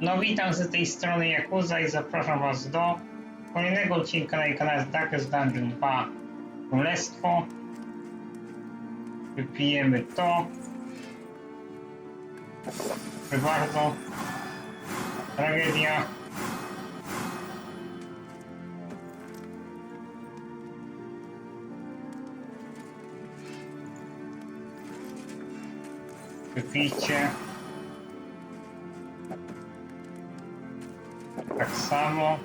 No witam z tej strony Jakuza i zapraszam was do kolejnego odcinka na kanale Darkest Dungeon 2 Królestwo. Wypijemy to. Proszę bardzo. Tragedia. Wypijcie. Samo.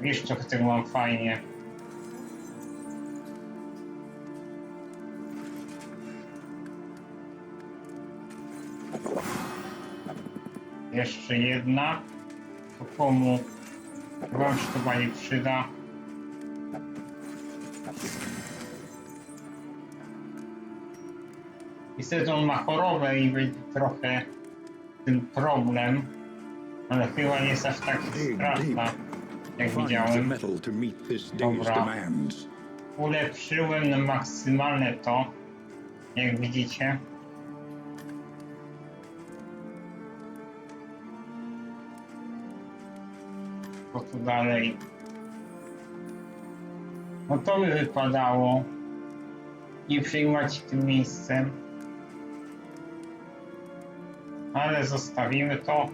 Wiesz, trochę tego mam fajnie. Jeszcze jedna. To komu się to bardziej przyda. Niestety on ma chorobę i będzie trochę tym problem, ale chyba nie jest aż tak straszna, jak widziałem. Dobra. Ulepszyłem na maksymalne to, jak widzicie. Co tu dalej? No to by wypadało nie przejmować się tym miejscem. Ale zostawimy to.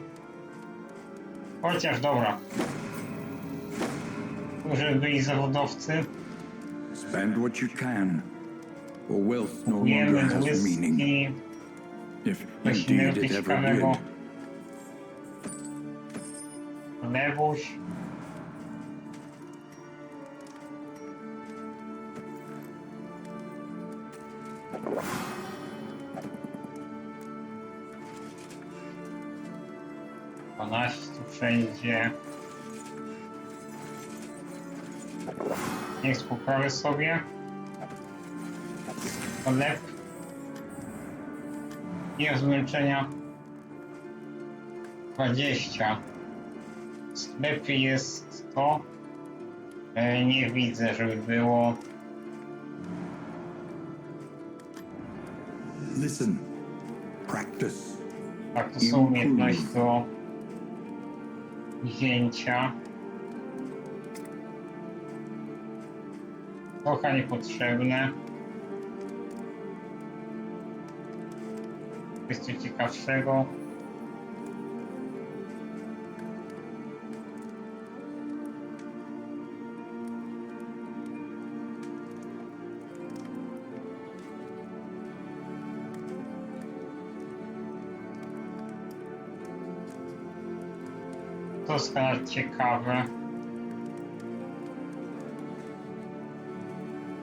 Chociaż dobra. Żeby byli zawodowcy. Spend what you can, or wealth no longer has meaning. If indeed it ever did. Lewuś. Wszędzie. Niech współprawię sobie. Lep. Nie zmęczenia. 20. Lepiej jest to. E, nie widzę, żeby było. Listen. Practice. Tak, to są umiejętności do wzięcia. Trochę niepotrzebne. Jest coś ciekawszego. Kanał ciekawe.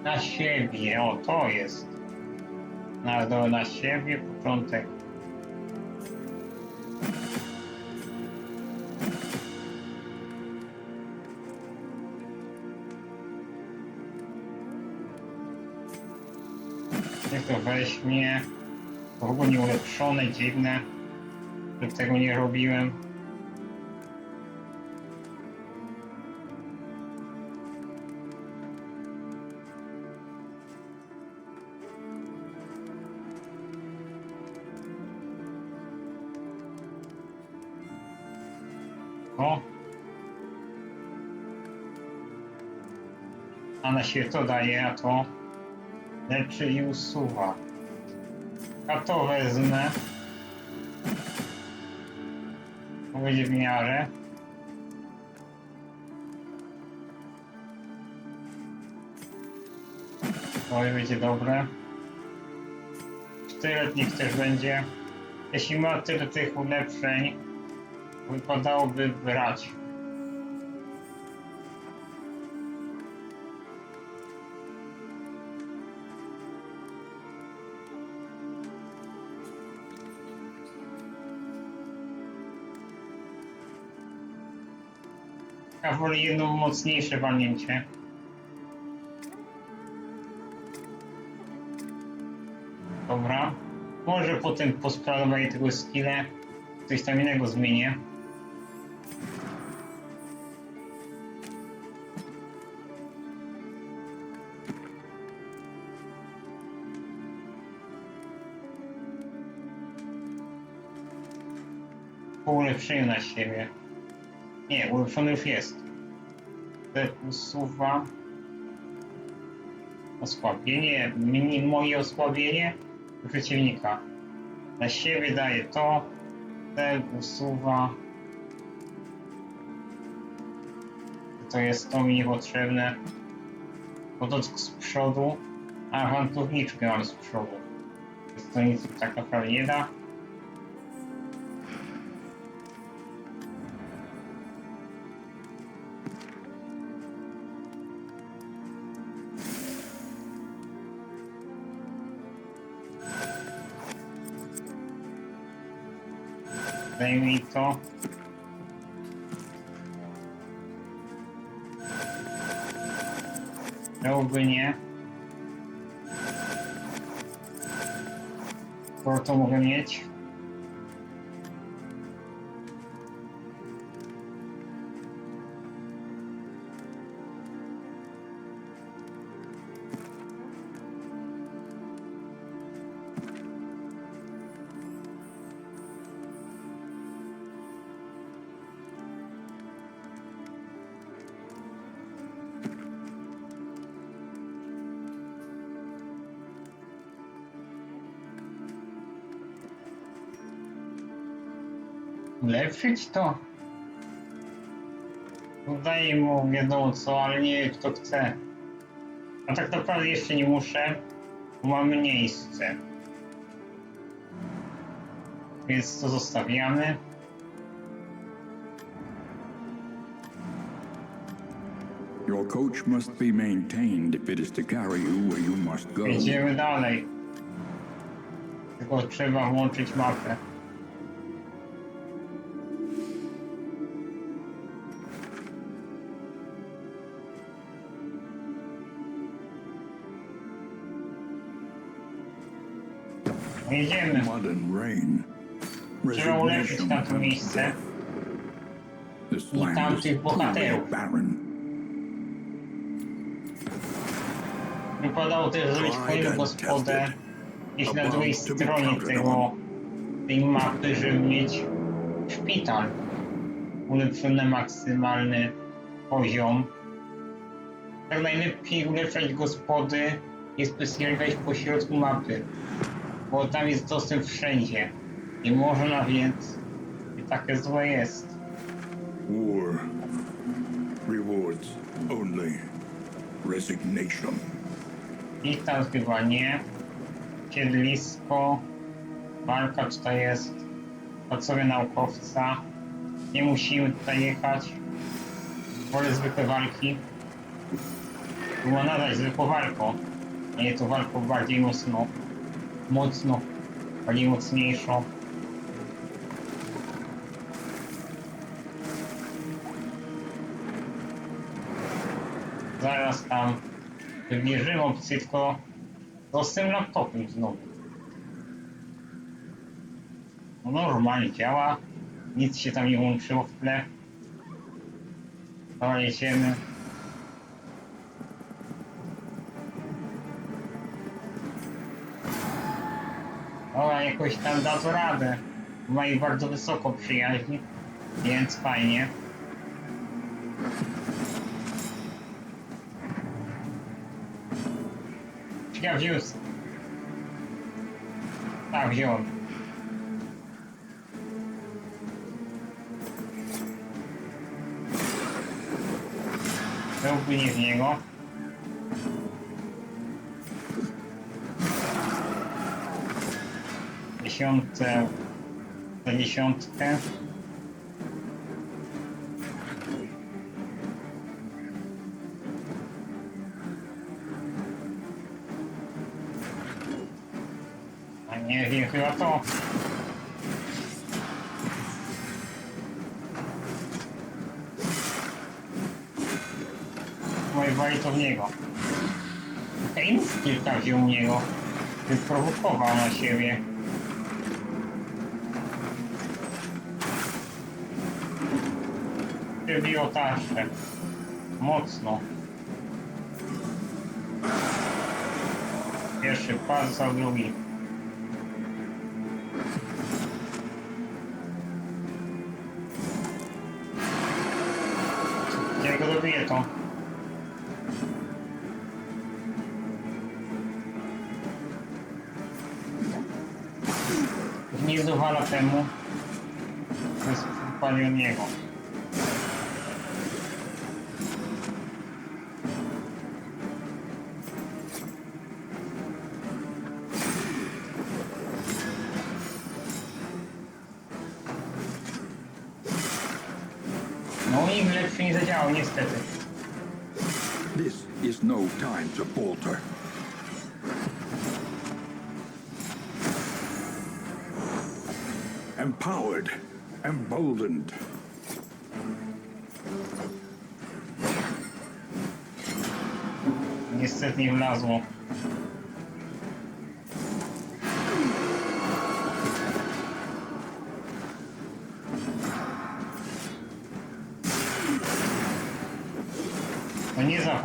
Na siebie, o to jest. Na, do, na siebie początek. Niech to weźmie. W ogóle nie ulepszone, dziwne. tego nie robiłem. O. A na siebie to daje, a to leczy i usuwa. A to wezmę. To będzie w miarę. To będzie dobre. Sztylet też będzie. Jeśli ma tyle tych ulepszeń, wypadałoby brać. Ja wolę jedno mocniejsze walnięcie. Dobra. Może potem po sprawowaniu tego skilla coś tam innego zmienię. Ulepszeniu na siebie. Nie, ulepszony już jest. Te usuwa osłabienie, mini moje osłabienie przeciwnika. Na siebie daje to, cel usuwa. To jest to mi niepotrzebne. Potock z przodu, a awanturniczkę mam z przodu. Więc to nic tak naprawdę nie da. Zdejmij to. Chciałby nie. Skoro to mogę mieć. Ulepszyć to? Daję mu wiadomo co, ale nie wiem kto chce. A tak naprawdę jeszcze nie muszę, bo mam miejsce. Więc to zostawiamy. Your coach must be maintained if it is to carry you where you must go. Jedziemy dalej. Tylko trzeba włączyć mapę. Jedziemy. Mud and rain. Trzeba ulepszyć tamto miejsce. This I land is tamtych bohaterów. barren. Wypadało też zrobić kolejną gospodę gdzieś na drugiej stronie tego, tej mapy, żeby mieć szpital. Ulepszony maksymalny poziom. Tak najlepiej ulepszać gospody i specjalizować po środku mapy, bo tam jest dostęp wszędzie. Nie można więc i takie złe jest. War rewards only resignation. I tam chyba nie. Siedlisko. Walka tutaj jest. Pracowie naukowca. Nie musimy tutaj jechać. Wolę zwykłe walki. Było nadać zwykłą walką. a Nie to walką bardziej mocno. Mocno. Bardziej mocniejszą. Zaraz tam wybierzemy opcję, tylko to z tym laptopem znowu. No normalnie działa, nic się tam nie łączyło w tle. Dobra, jedziemy. Jakoś tam da radę. Ma ich bardzo wysoko przyjaźni, więc fajnie. Ja wziąłem. Tak, wziąłem. Byłby nie w niego. Dziesiątce za dziesiątkę. A nie wiem, chyba to. Wali to w niego. Keynes kilka wziął niego. Wyprowokował na siebie. sobie tarczę. Mocno. Pierwszy pas za drugi. Jak go dobiję to? Nie dowala temu. To jest. This is no time to falter. Empowered, emboldened. Niestety nie wlazło.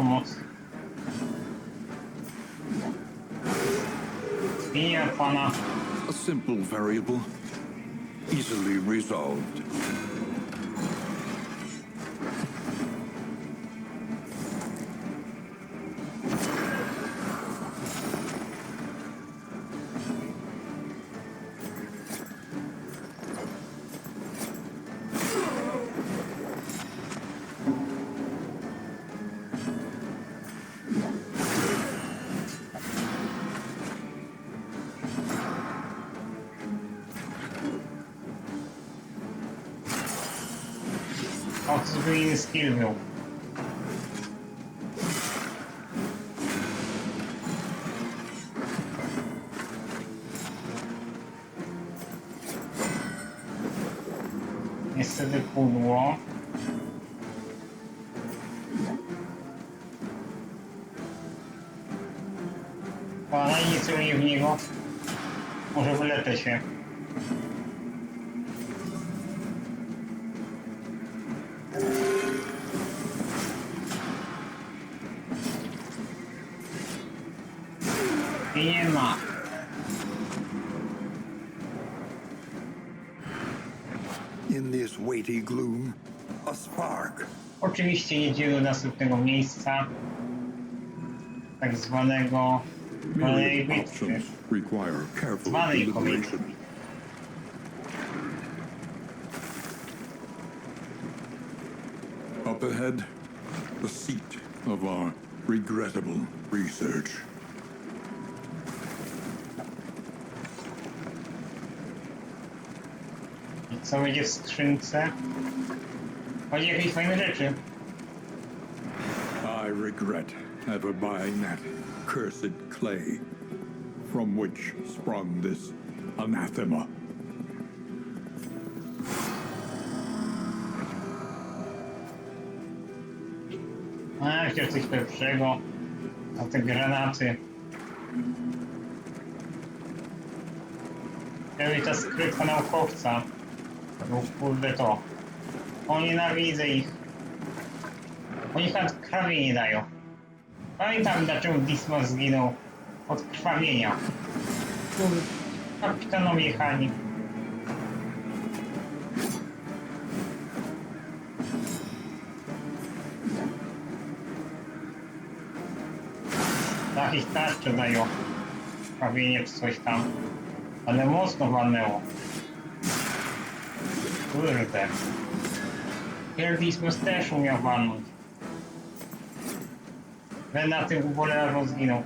To nie za pomoc. Pija pana. A simple variable, easily resolved. Był. Niestety pudło. Pana nie celuje w niego. Może wyletę się. Oczywiście jedziemy do następnego miejsca, tak zwanego Myriad bitwy. Zwanej. Up ahead, the seat of our regrettable research. I co będzie w skrzynce? Chodzi o jakieś fajne rzeczy. I regret ever buying that cursed clay from which sprung this anathema. A, chociaż coś lepszego. A te granaty. Czyli ta skrytka naukowca. No kurde to. O nienawidzę ich. Oni chyba krwawienie nie dają. Pamiętam dlaczego Dismas zginął od krwawienia. Kapitanom jechani. Tak ich tarcze dają. Krwawienie czy coś tam. Ale mocno walnęło. Kurde. Dismas też umiał walnąć. Ben na tym ubolewa zginął.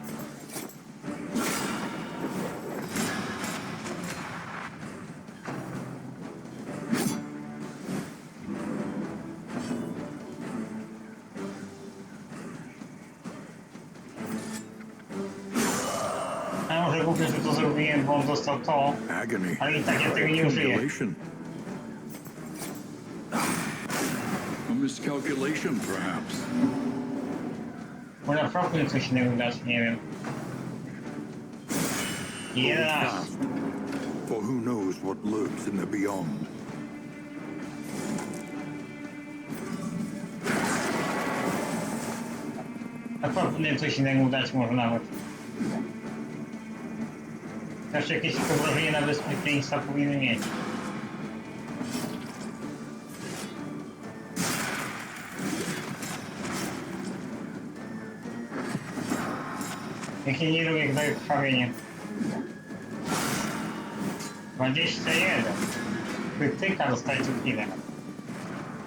A może głupio, że to zrobiłem, bo on dostał to, Agony. ale i tak ja tego nie użyję. Accumulation. A miscalculation, perhaps. Może próbuję coś innego dać, nie wiem. Yes. For who knows what lurks in the beyond. Próbuję coś innego dać może nawet. Też jakieś wyobrażenie na bezpieczeństwa powinny mieć. Jakie nie lubię gdy krwawienie. 21. Krytyka dostaje co chwilę.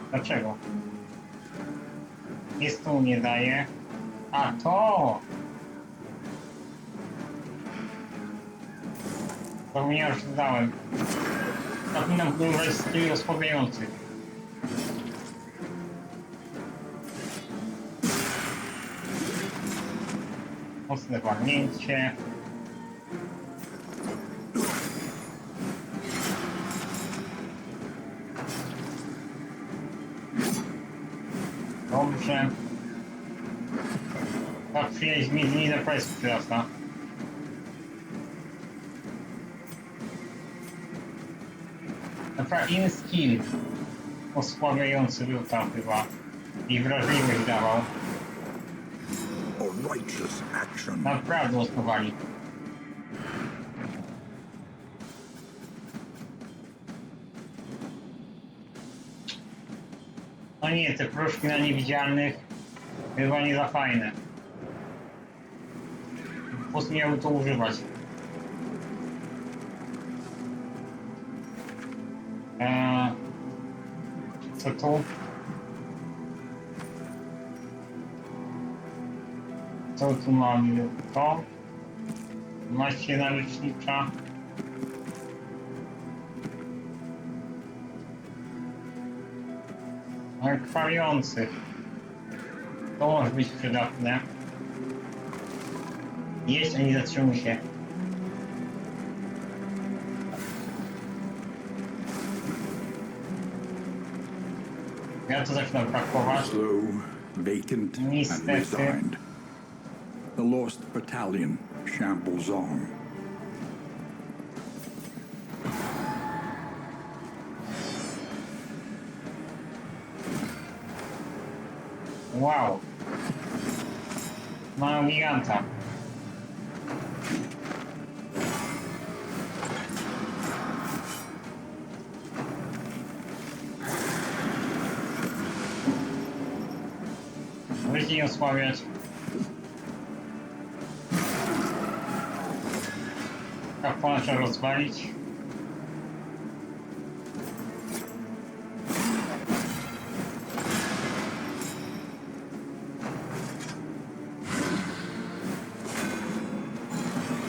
Dlaczego? Jest tu nie daje. A to! Zapomniałem, że dałem. Zapominam wybrać styl osłabiający. Mocne walnięcie. Dobrze. Tak, przynieść mi dni na presję przyrasta. Naprawdę in skill osłabiający był tam chyba. I wrażliwość dawał. Righteous action. Naprawdę osłowali. No nie, te proszki na niewidzialnych chyba nie za fajne. Po prostu miałby to używać. Eee, co tu? Co tu mamy? To? Maście nalecznicza. Ale krwawiący. To może być przydatne. Jeść, a nie zatrzymuj się. Ja to zaczyna brakować. Niestety. The lost battalion shambles on. Wow. Mają giganta. Nie osłabiać. Kapłana trzeba rozwalić.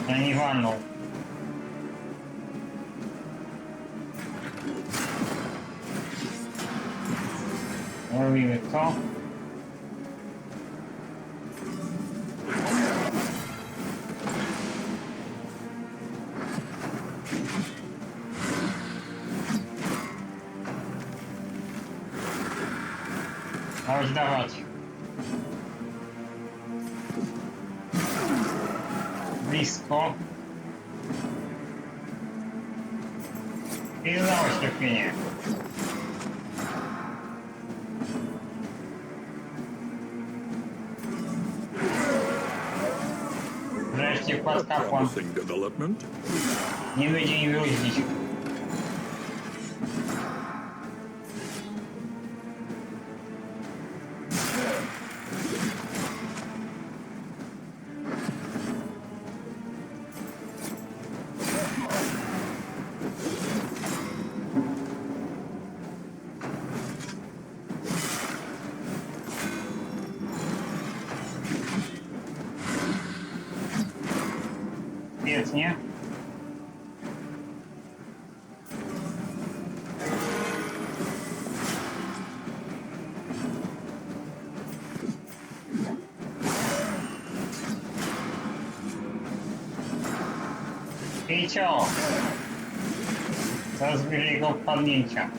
Ja nie walną. Robimy to. Thank. Development. You, you, you, you. Coraz bliżej jego wpadnięcia.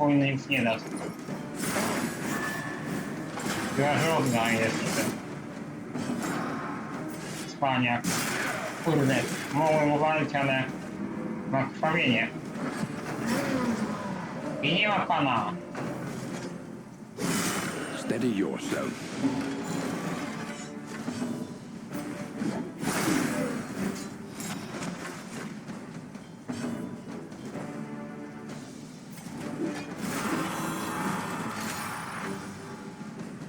Powinno już nie dać. Odda jeszcze. Spaniak. Kurde, mogłem uwalić, ale ma krwawienie. I nie ma pana. Steady yourself.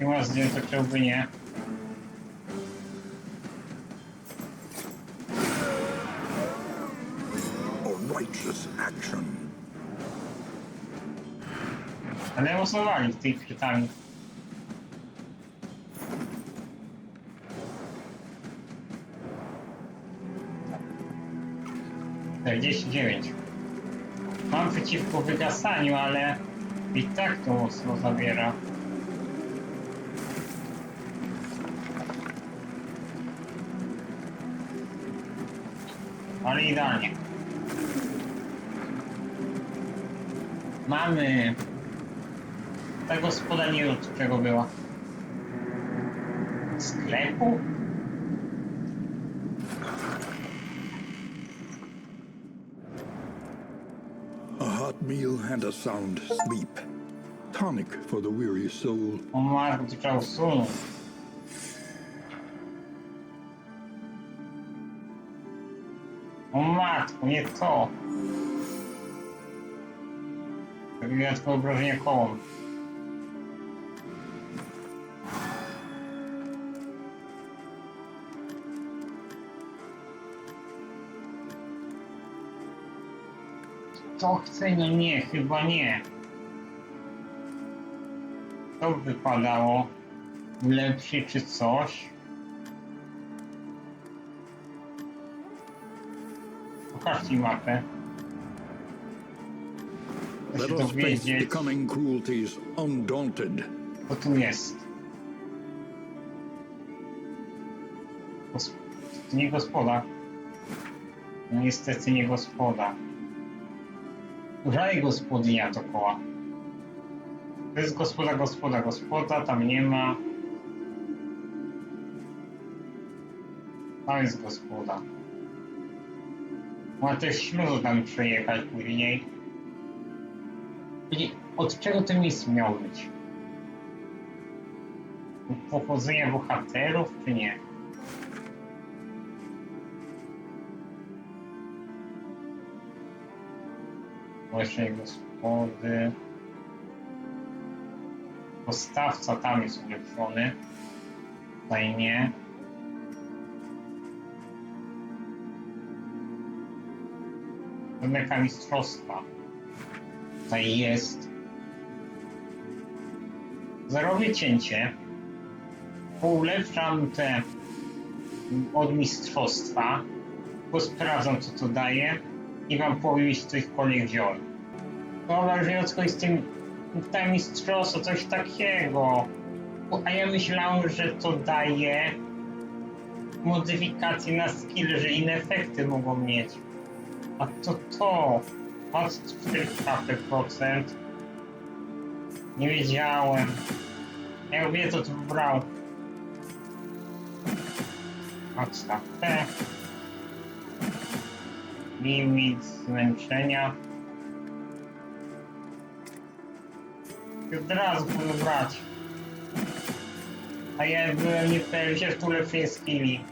Nie ma zdjęcia, chciałby nie. Ale mocno wali w tej chwytami. Czterdzieści dziewięć. Mam przeciwko wygasaniu, ale i tak to mocno zabiera. Ale idealnie. Mamy ta gospoda nie wiem od czego była. Sklepu? A hot meal and a sound sleep. Tonic for the weary soul. O matko, O matko, nie to. Robiła tylko obrażenia kołom. To chce, no nie, chyba nie. To wypadało lepszy czy coś. Pokażcie mapę. Chcę Let się us face dowiedzieć, the coming cruelties undaunted. co tu jest. Gos- to nie gospoda. No niestety nie gospoda. Żadnej gospodynia dookoła. To jest gospoda, gospoda, gospoda, tam nie ma. Tam jest gospoda. Też śluzu tam przejechać później. I od czego to miejsce miało być? Od Pochodzenia bohaterów, czy nie? Właśnie gospody. Postawca tam jest ulepszony. Tutaj nie. Wymyka mistrzostwa. Tutaj jest. Zarobię cięcie. Ulepszam te od mistrzostwa. Bo sprawdzam co to daje. I wam powiem jeśli cośkolwiek wziąłem. Dobra, wziąłem coś z tym tutaj mistrzostwo, coś takiego. A ja myślałem, że to daje modyfikacje na skill, że inne efekty mogą mieć. A to to. Masz 4 procent. Nie wiedziałem. Jak wie, to to brał. Podstawę. Limit zmęczenia. I Od razu powinno brać. A ja byłem niepewien, że tu lepszej skilli.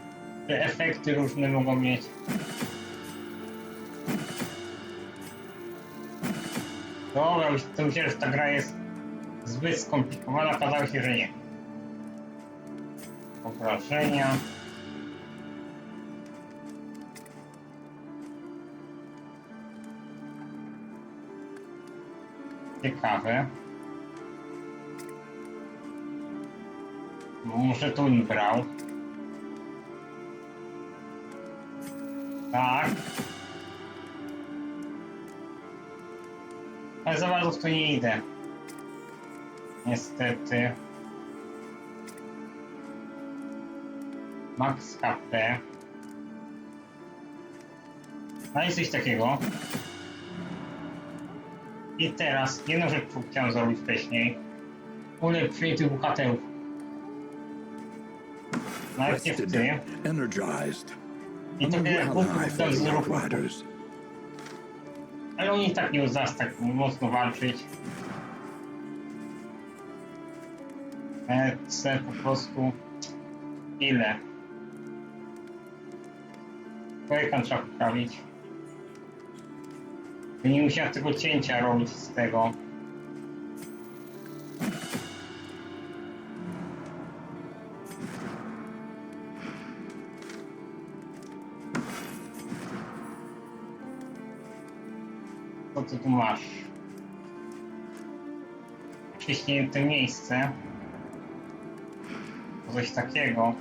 Że efekty różne mogą mieć. Dobra, już to myślę, że ta gra jest zbyt skomplikowana, okazało się, że nie. Obrażenia. Ciekawe. Może tu brał. Tak. Ale za bardzo w to nie idę. Niestety. Max HP. A jest coś takiego. I teraz, jedną rzecz chciałem zrobić wcześniej. Ulepszenie tych bohaterów. Najpierw Rested, ty. energized. I to tyle głupów I tak Ale oni i tak nie zas tak mocno walczyć. Chcę po prostu... Ile? Projektant trzeba poprawić. Nie musiałem tego cięcia robić z tego. Masz? Wciśnięte miejsce. Coś takiego.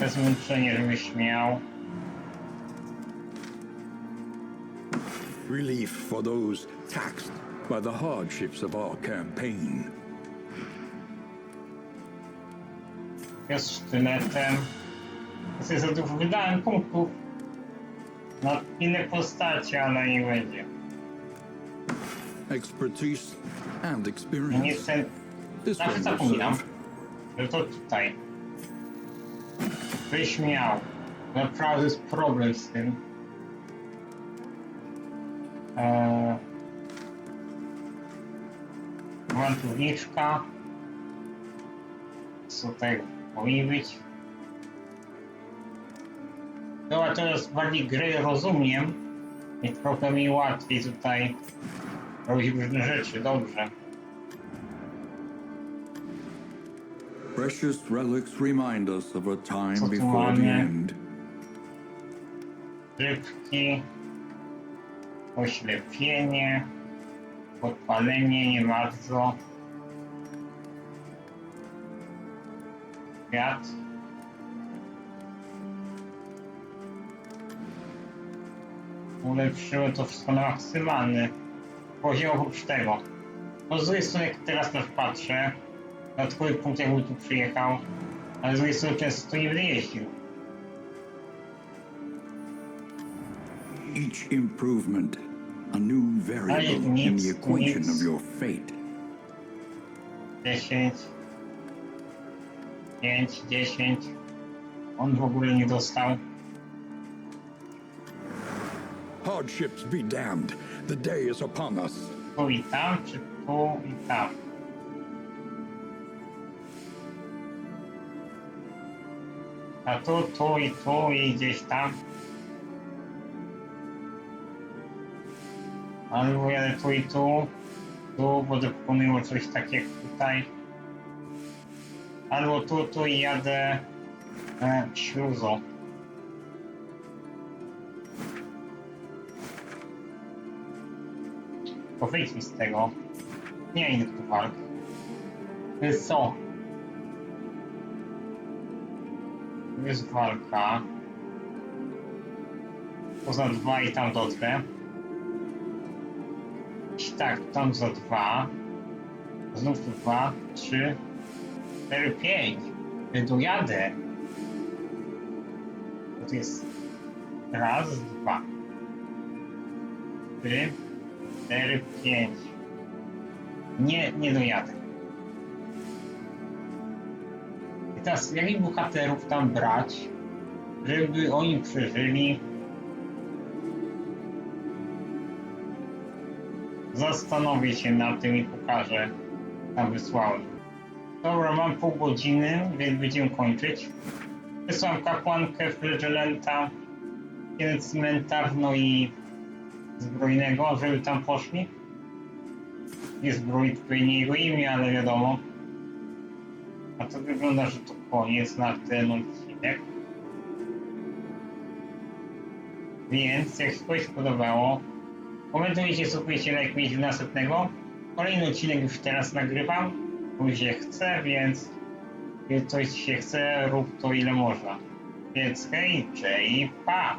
To zmęczenie, żebyś miał. Relief for those taxed by the hardships of our campaign. Jest sztyletem. Sobie za dużo wydałem punktów. Na inne postacie, ale nie będzie. Expertise and Nie experience. chcę... This Zawsze one will zapominam, serve. że to tutaj. Byś miał. Naprawdę jest problem z tym. Eee... Awanturniczka. Co tutaj powinien być? Dobra, teraz bardziej gry rozumiem. I trochę mi łatwiej tutaj robić różne rzeczy. Dobrze. Precious relics remind us of a time before the end. Rybki, oślepienie, podpalenie nie bardzo. Kwiat. Ulepszyło to wszystko na maksymalny poziom oprócz tego. No z drugiej strony jak teraz też patrzę, na twój punkt jakby tu przyjechał, ale z drugiej strony często nie będę jeździł. Each improvement, a new variable in nic, the equation of your fate. 10, 5, 10. On w ogóle nie dostał. Hardships be damned. The day is upon us. Tu i tam, czy tu i tam. A tu, tu i tu i tu będę pokonywał coś takiego tutaj. Albo tu, tu i jadę e, śluzą. To wyjdź mi z tego. Nie innych tu walk. Jest co? Jest walka. Poza dwa i tam dotrę. I tak, tam za dwa. Znów tu dwa, trzy, cztery, pięć. Ja dojadę. To jest raz, dwa. Trzy, 4, 5. Nie, nie dojadę. I teraz jakich bohaterów tam brać, żeby oni przeżyli? Zastanowię się nad tym i pokażę. Tam wysłałem. Dobra, mam pół godziny, więc będziemy kończyć. Wysłałem kapłankę Flagellenta, jeden cmentarz, no i zbrojnego, żeby tam poszli. Nie zbroi tutaj nie jego imię, ale wiadomo. A to wygląda, że to koniec na ten odcinek. Więc jak się komuś podobało, komentujcie, słuchajcie, lajkujcie następnego. Kolejny odcinek już teraz nagrywam, bo się więc jeżeli coś się chce, rób to ile można. Więc hej, cześć, pa!